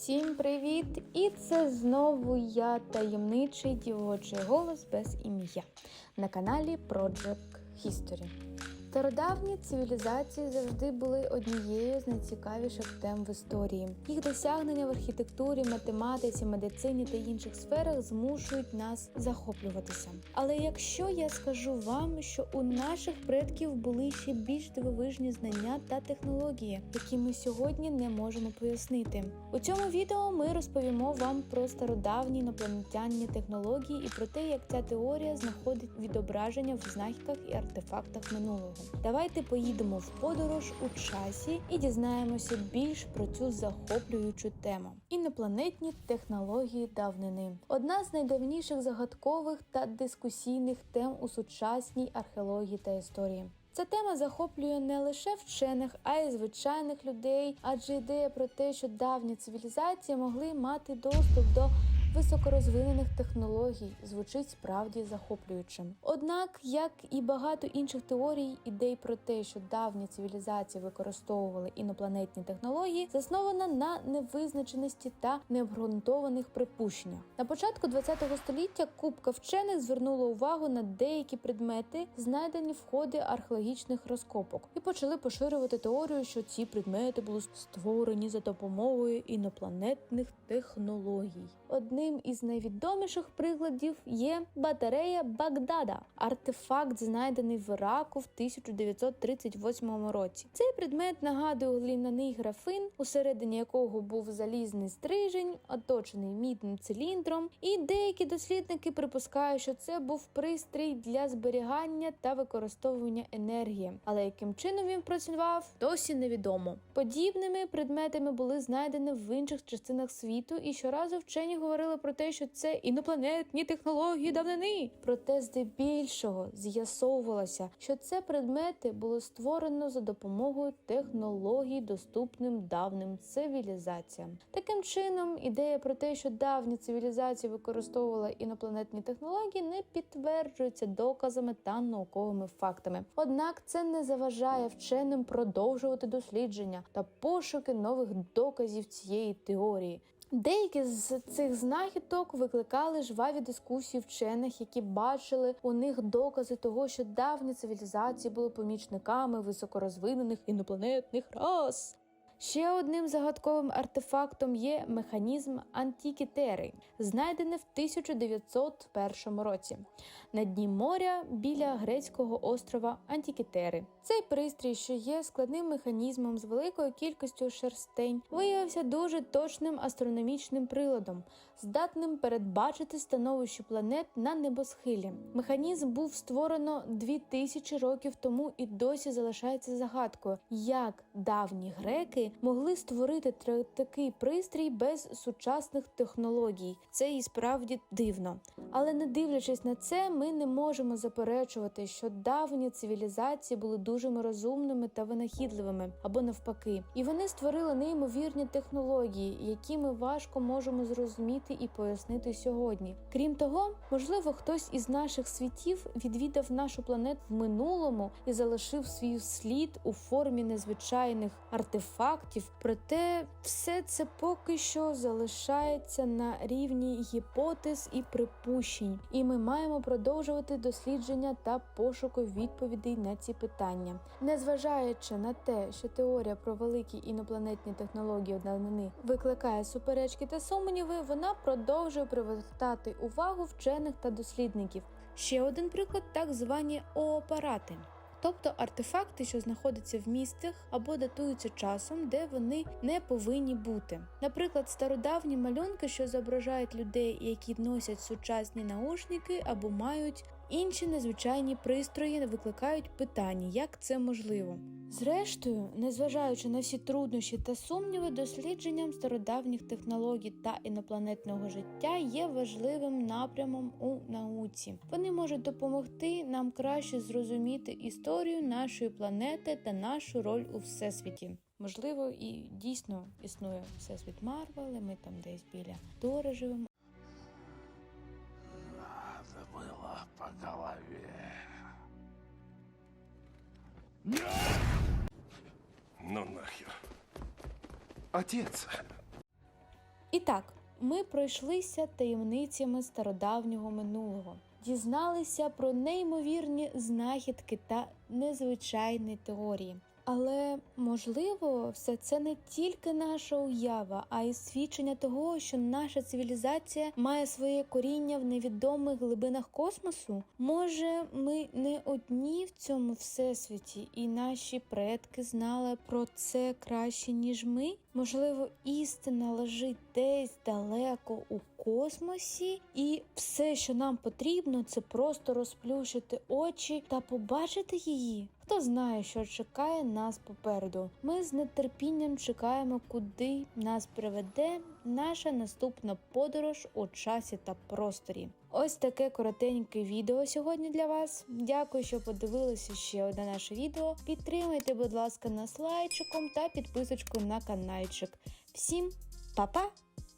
Всім привіт! І це знову я таємничий дівочий голос без ім'я на каналі Project History. Стародавні цивілізації завжди були однією з найцікавіших тем в історії. Їх досягнення в архітектурі, математиці, медицині та інших сферах змушують нас захоплюватися. Але якщо я скажу вам, що у наших предків були ще більш дивовижні знання та технології, які ми сьогодні не можемо пояснити, у цьому відео ми розповімо вам про стародавні інопланетянні технології і про те, як ця теорія знаходить відображення в знахідках і артефактах минулого. Давайте поїдемо в подорож у часі і дізнаємося більш про цю захоплюючу тему. Інопланетні технології давнини одна з найдавніших загадкових та дискусійних тем у сучасній археології та історії. Ця тема захоплює не лише вчених, а й звичайних людей, адже ідея про те, що давні цивілізації могли мати доступ до високорозвинених технологій, звучить справді захоплюючим. Однак, як і багато інших теорій, ідей про те, що давні цивілізації використовували інопланетні технології, заснована на невизначеності та необґрунтованих припущеннях. На початку ХХ століття купка вчених звернула увагу на деякі предмети, знайдені в ході археологічних розкопок, і почали поширювати теорію, що ці предмети були створені за допомогою інопланетних технологій. Одним із найвідоміших прикладів є батарея Багдада, артефакт, знайдений в Іраку в 1938 році. Цей предмет нагадує глиняний графин, усередині якого був залізний стрижень, оточений мідним циліндром. І деякі дослідники припускають, що це був пристрій для зберігання та використовування енергії. Але яким чином він працював, досі невідомо. Подібними предметами були знайдені в інших частинах світу, і щоразу вчені говорили про те, що це інопланетні технології давнини. Проте, здебільшого, з'ясовувалося, що це предмети було створено за допомогою технологій, доступним давним цивілізаціям. Таким чином, ідея про те, що давні цивілізації використовували інопланетні технології, не підтверджується доказами та науковими фактами. Однак це не заважає вченим продовжувати дослідження та пошуки нових доказів цієї теорії. Деякі з цих знахідок викликали жваві дискусії вчених, які бачили у них докази того, що давні цивілізації були помічниками високорозвинених інопланетних рас. Ще одним загадковим артефактом є механізм Антікітери, знайдений в 1901 році на дні моря біля грецького острова Антікітери. Цей пристрій, що є складним механізмом з великою кількістю шерстень, виявився дуже точним астрономічним приладом, здатним передбачити становище планет на небосхилі. Механізм був створено 2000 років тому і досі залишається загадкою, як давні греки могли створити такий пристрій без сучасних технологій. Це і справді дивно. Але не дивлячись на це, ми не можемо заперечувати, що давні цивілізації були дуже розумними та винахідливими або навпаки, і вони створили неймовірні технології, які ми важко можемо зрозуміти і пояснити сьогодні. Крім того, можливо, хтось із наших світів відвідав нашу планету в минулому і залишив свій слід у формі незвичайних артефактів. Проте все це поки що залишається на рівні гіпотез і припущень, і ми маємо продовжувати дослідження та пошуку відповідей на ці питання, незважаючи на те, що теорія про великі інопланетні технології давнини викликає суперечки та сумніви, вона продовжує привертати увагу вчених та дослідників. Ще один приклад так звані оапарати. Тобто артефакти, що знаходяться в місцях або датуються часом, де вони не повинні бути. Наприклад, стародавні малюнки, що зображають людей, які носять сучасні наушники або мають інші незвичайні пристрої, викликають питання, як це можливо. Зрештою, незважаючи на всі труднощі та сумніви, дослідженням стародавніх технологій та інопланетного життя є важливим напрямом у науці. Вони можуть допомогти нам краще зрозуміти історію нашої планети та нашу роль у всесвіті. Можливо, і дійсно існує всесвіт Марвел, і ми там десь біля Тори живемо. По голове. Ну нахер. Отец, І так, ми пройшлися таємницями стародавнього минулого, дізналися про неймовірні знахідки та незвичайні теорії. Але можливо, все це не тільки наша уява, а й свідчення того, що наша цивілізація має своє коріння в невідомих глибинах космосу. Може, ми не одні в цьому всесвіті, і наші предки знали про це краще, ніж ми? Можливо, істина лежить десь далеко у космосі, і все, що нам потрібно, це просто розплющити очі та побачити її. Хто знає, що чекає нас попереду. Ми з нетерпінням чекаємо, куди нас приведе наша наступна подорож у часі та просторі. Ось таке коротеньке відео сьогодні для вас. Дякую, що подивилися ще одне наше відео. Підтримайте, будь ласка, нас лайчиком та підписочкою на каналчик. Всім па-па!